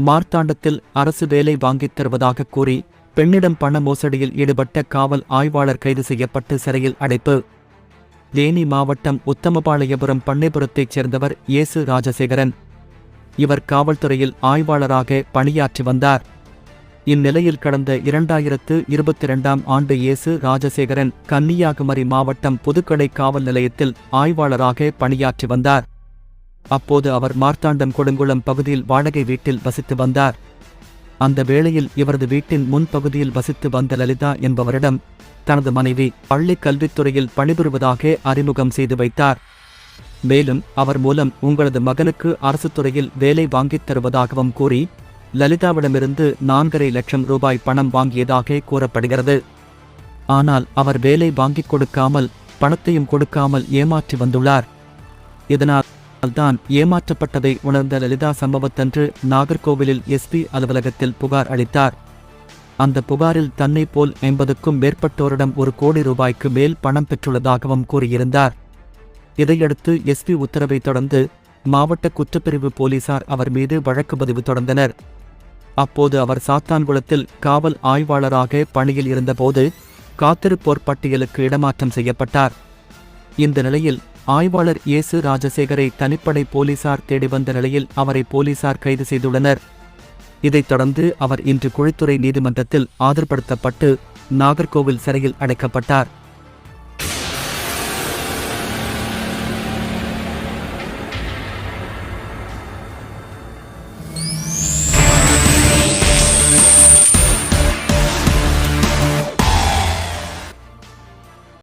மார்த்தாண்டத்தில் அரசு வேலை வாங்கித் தருவதாக கூறி பெண்ணிடம் பண மோசடியில் ஈடுபட்ட காவல் ஆய்வாளர் கைது செய்யப்பட்டு சிறையில் அடைப்பு. தேனி மாவட்டம் உத்தமபாளையபுரம் பண்ணைபுரத்தைச் சேர்ந்தவர் இயேசு ராஜசேகரன். இவர் காவல்துறையில் ஆய்வாளராக பணியாற்றி வந்தார். இந்நிலையில் கடந்த இரண்டாயிரத்து இருபத்தி இரண்டாம் ஆண்டு இயேசு ராஜசேகரன் கன்னியாகுமரி மாவட்டம் புதுக்கடை காவல் நிலையத்தில் ஆய்வாளராக பணியாற்றி வந்தார். அப்போது அவர் மார்த்தாண்டம் கொடுங்குளம் பகுதியில் வாடகை வீட்டில் வசித்து வந்தார். அந்த வேளையில் இவரது வீட்டின் முன்பகுதியில் வசித்து வந்த லலிதா என்பவரிடம் தனது மனைவி பள்ளி கல்வித்துறையில் பணிபுரிவதாக அறிமுகம் செய்து வைத்தார். மேலும் அவர் மூலம் உங்களது மகனுக்கு அரசு துறையில் வேலை வாங்கித் தருவதாகவும் கூறி லலிதாவிடமிருந்து நான்கரை லட்சம் ரூபாய் பணம் வாங்கியதாக கூறப்படுகிறது. ஆனால் அவர் வேலை வாங்கிக் கொடுக்காமல் பணத்தையும் கொடுக்காமல் ஏமாற்றி வந்துள்ளார். இதனால் தான் ஏமாற்றப்பட்டதை உணர்ந்த லலிதா சம்பவத்தன்று நாகர்கோவிலில் எஸ்பி அலுவலகத்தில் புகார் அளித்தார். அந்த புகாரில் தன்னை போல் ஐம்பதுக்கும் மேற்பட்டோரிடம் ஒரு கோடி ரூபாய்க்கு மேல் பணம் பெற்றுள்ளதாகவும் கூறியிருந்தார். இதையடுத்து எஸ்பி உத்தரவை தொடர்ந்து மாவட்ட குற்றப்பிரிவு போலீசார் அவர் மீது வழக்கு பதிவு தொடர்ந்தனர். அப்போது அவர் சாத்தான்குளத்தில் காவல் ஆய்வாளராக பணியில் இருந்தபோது காத்திருப்போர் பட்டியலுக்கு இடமாற்றம் செய்யப்பட்டார். இந்த நிலையில் ஆய்வாளர் இயேசு ராஜசேகரை தனிப்படை போலீசார் தேடி வந்த நிலையில் அவரை போலீசார் கைது செய்துள்ளனர். இதைத் தொடர்ந்து அவர் இன்று குழித்துறை நீதிமன்றத்தில் ஆதரப்படுத்தப்பட்டு நாகர்கோவில் சிறையில் அடைக்கப்பட்டார்.